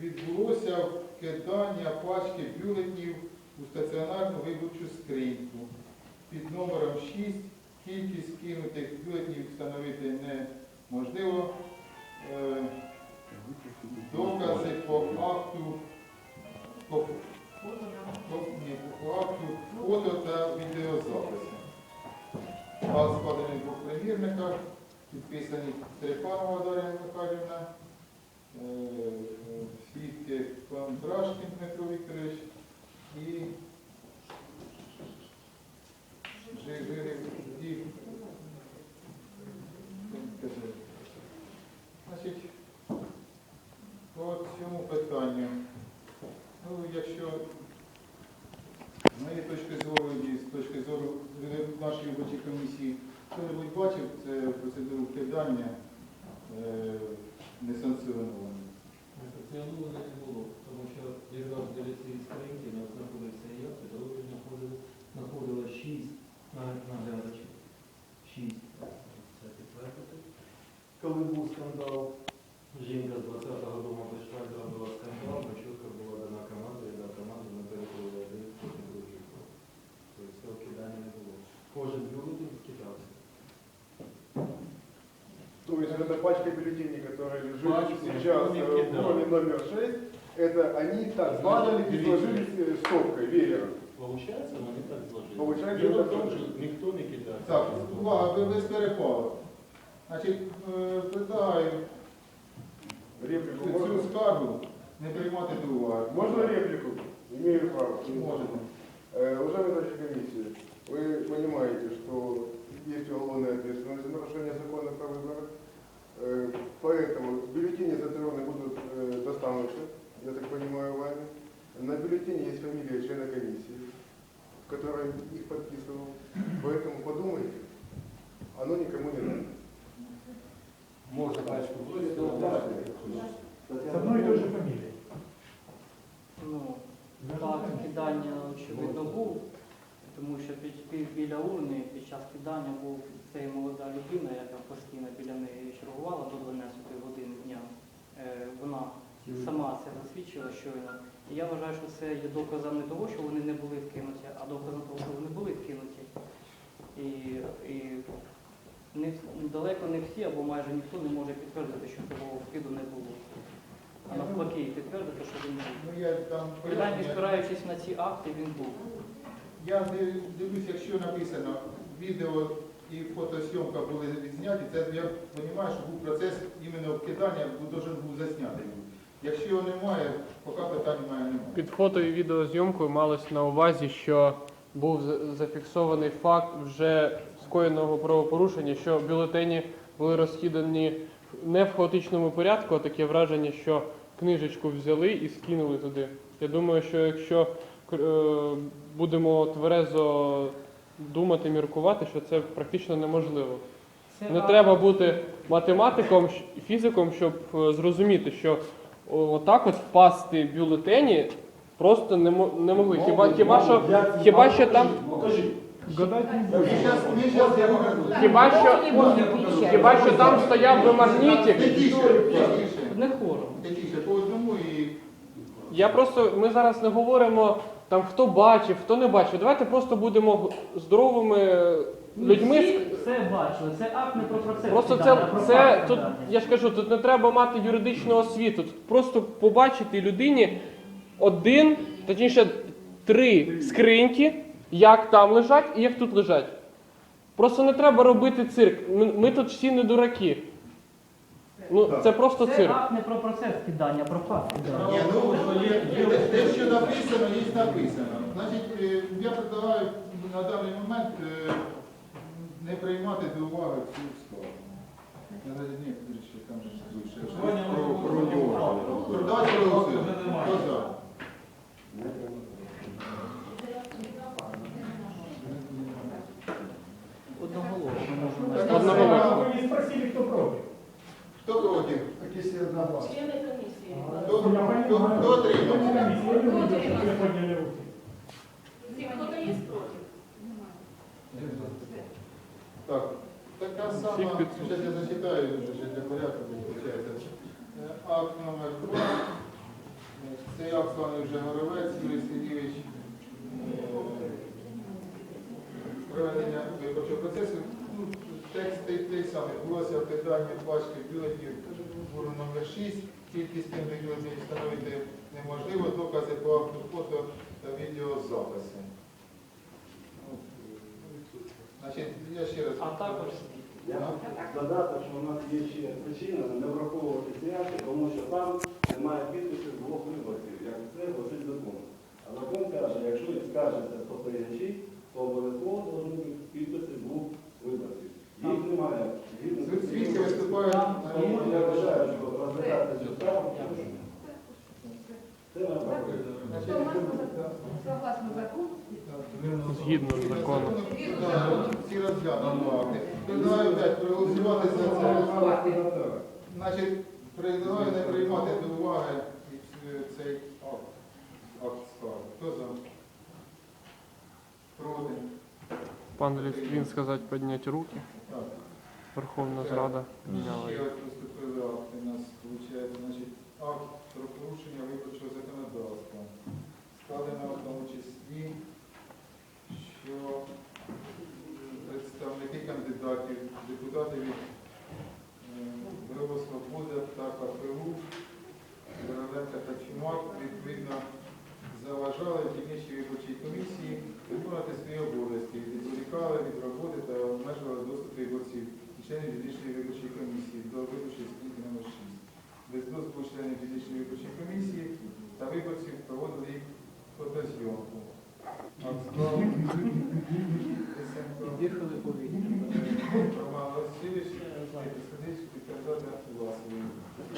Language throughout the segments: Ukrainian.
Відбулося вкидання пачки бюлетнів у стаціонарну виборчу скриньку. Під номером 6 кількість кинутих бюлетнів встановити неможливо. Е, Докази по акту по, ні, по акту фото та відеозаписи. Акт складений в двох примірниках, підписані Трепанова Дар'я Михайлівна, е, е, свідки Кондрашкін Дмитро Вікторович і Жигирів Дів. Значить, по цьому питанню, ну, якщо з моєї точки зору і з точки зору нашої виборчої комісії, хто-небудь бачив це процедуру несанкціоноване. Несанкціоноване не було, тому що якраз біля цієї скриньки у нас знаходився я, знаходили, знаходило шість на- наглядачів. Шість. Це підтвердити. Коли був скандал, жінка з 20-го дому которая лежит Пачка, сейчас никто не э, в кидал. уровне номер 6, это они так падали и сложились э, стопкой, веером. Получається, вони так зложили. Получається, Діло так в тому, що зложили. ніхто не кидав. Так, увага, ви без перепалу. Значить, е, предлагаю Реплику цю можно? скаргу не приймати до уваги. Можно реплику? Имею право. Можете. Э, Уважаемые товарищи комиссии, вы понимаете, что бюллетене есть фамилия члена комиссии, который их подписывал. Поэтому подумайте, щойно. І я вважаю, що це є доказом не того, що вони не були вкинуті, а доказом того, що вони були вкинуті. І, і не, далеко не всі або майже ніхто не може підтвердити, що того вкиду не було. А навпаки, підтвердити, що він був. Ну, я там Принаймні, спираючись на ці акти, він був. Я див- дивлюсь, якщо написано відео і фотосйомка були відзняті, це я розумію, що був процес іменно обкидання, бо должен був заснятий. Якщо його немає, поки питань немає, немає. Під фото і відеозйомкою малось на увазі, що був зафіксований факт вже скоєного правопорушення, що бюлетені були розкидані не в хаотичному порядку, а таке враження, що книжечку взяли і скинули туди. Я думаю, що якщо е, будемо тверезо думати, міркувати, що це практично неможливо. Не треба бути математиком, фізиком, щоб е, зрозуміти, що отак от впасти бюлетені просто не, мо- не могли. Хіба, хіба що, хіба що там, хіба що, хіба що там стояв би магнітик. Не хором. Я просто, ми зараз не говоримо там, хто бачив, хто не бачив. Давайте просто будемо здоровими людьми. Всі все бачили. Це акт не про процес. Просто кидання, це, а про це факт тут, кидання. я ж кажу, тут не треба мати юридичну освіту. Тут просто побачити людині один, точніше, три скриньки, як там лежать і як тут лежать. Просто не треба робити цирк. Ми, ми тут всі не дураки. Ну, це просто Це цирк. акт не про процес кидання, а про факт кидання. Ні, ну, те, те, що написано, є написано. Значить, е, я предлагаю на даний момент е, не приймати до уваги цю справу. Не більше там же більше. Про, про нього. Давайте голосуємо. Хто за? Одноголосно можна. Одноголосно. Не спросили, кто против. Хто проти? Так если одногласно. Члени комісії. Хто, хто, хто отримав? Я не увидел, что все подняли руки. Всі, хто є проти? Так, Така Всіх сама, зараз я зачитаю вже ще для порядку, виходить. Акт номер 2. Цей акт складений вже Горовець Юрій Сергійович. Проведення виборчого процесу. Ну, Текст той, самий. Булося питання пачки бюлетів буру номер 6. Кількість тим бюлетів встановити неможливо. Докази по акту фото та відеозаписи. Значить, я ще раз. А також Я хочу додати, що у нас є ще причина не враховувати ці тому що там немає підписів двох виборців, як це гласить закон. А закон каже, якщо і скажеться спостерігачі, то обов'язково повинні бути підписи двох виборців. Їх немає. Згідно з Звідси виступають на Тому я вважаю, що розглядати цю справу це. Согласно закону. Згідно з законом. Всі розглянути. Предлагаю опять проголосувати за це. Значить, предлагаю не приймати до уваги цей акт. Акт справи. Хто за? Проти? Пан Ліствін сказати підняти руки. Так. Верховна Зрада міняла їх. Депутатів від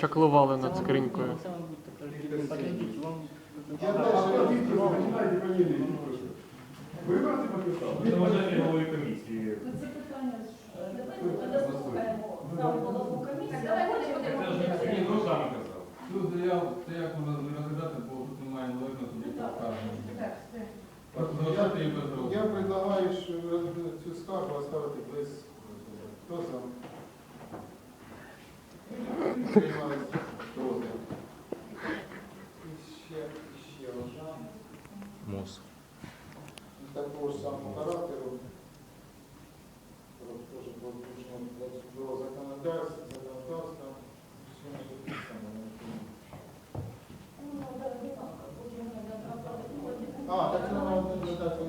Чаклували над скринькою. Я. Виборці підписали? Заважання комісії. Ну, Це голову комісії. Як можна розглядати, бо тут немає належно, Я предлагаю цю скаргу оставити без хто? Приймали проти. І ще, і ще одна. Мос. Такого ж самого характеру. Про теж про порушення судового законодавства, законодавства. Що ми тут писано? Ну, да, не так. Потім треба оплатити. А, так це воно не додати.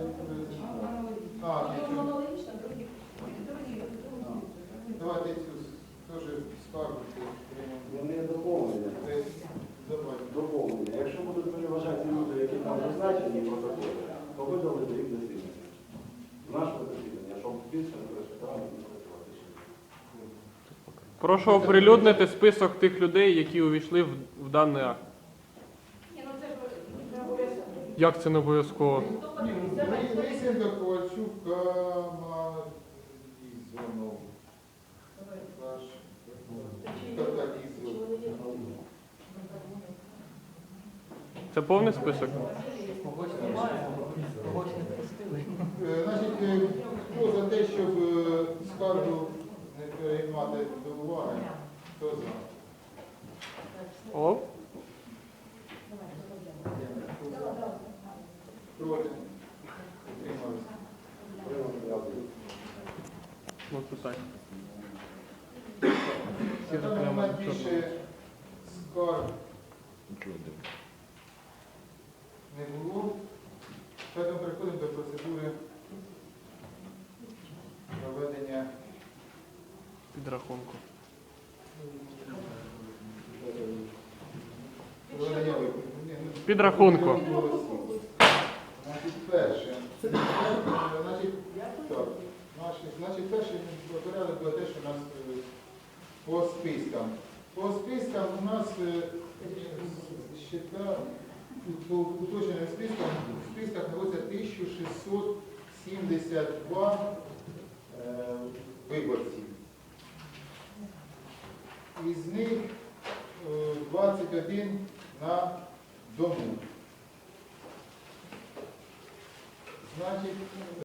А, ні, Один це- аналогічно, другий. Другий. давайте цю теж скаргу приймемо. Вони доповнення. Це- Давайте. Доповнення. Якщо будуть переважати люди, які там зазначені в протоколі, то видали до їх засідання. Нашого засідання, щоб більше не ще. Прошу оприлюднити список тих людей, які увійшли в, в даний акт. Ні, ну це ж не обов'язково. Як це не обов'язково? Лисенко, Ковальчук, Камарізонов. Татарізов. Це повний список? Е, Значить, е, хто за те, щоб е, скаргу не приймати до уваги? Хто за? О, Проти? Ну це так. На даний момент більше скарг не було. Тому переходимо до процедури проведення Підрахунку. проведення виборів. Ні, ну, Підрахунку перше. Значить, так. Наші- Значить, перше порядок було те, що у нас е, по спискам. По спискам у нас е, щита, по списках, в списках знаходиться 1672 е, виборців. Із них е, 21 на дому. Значить,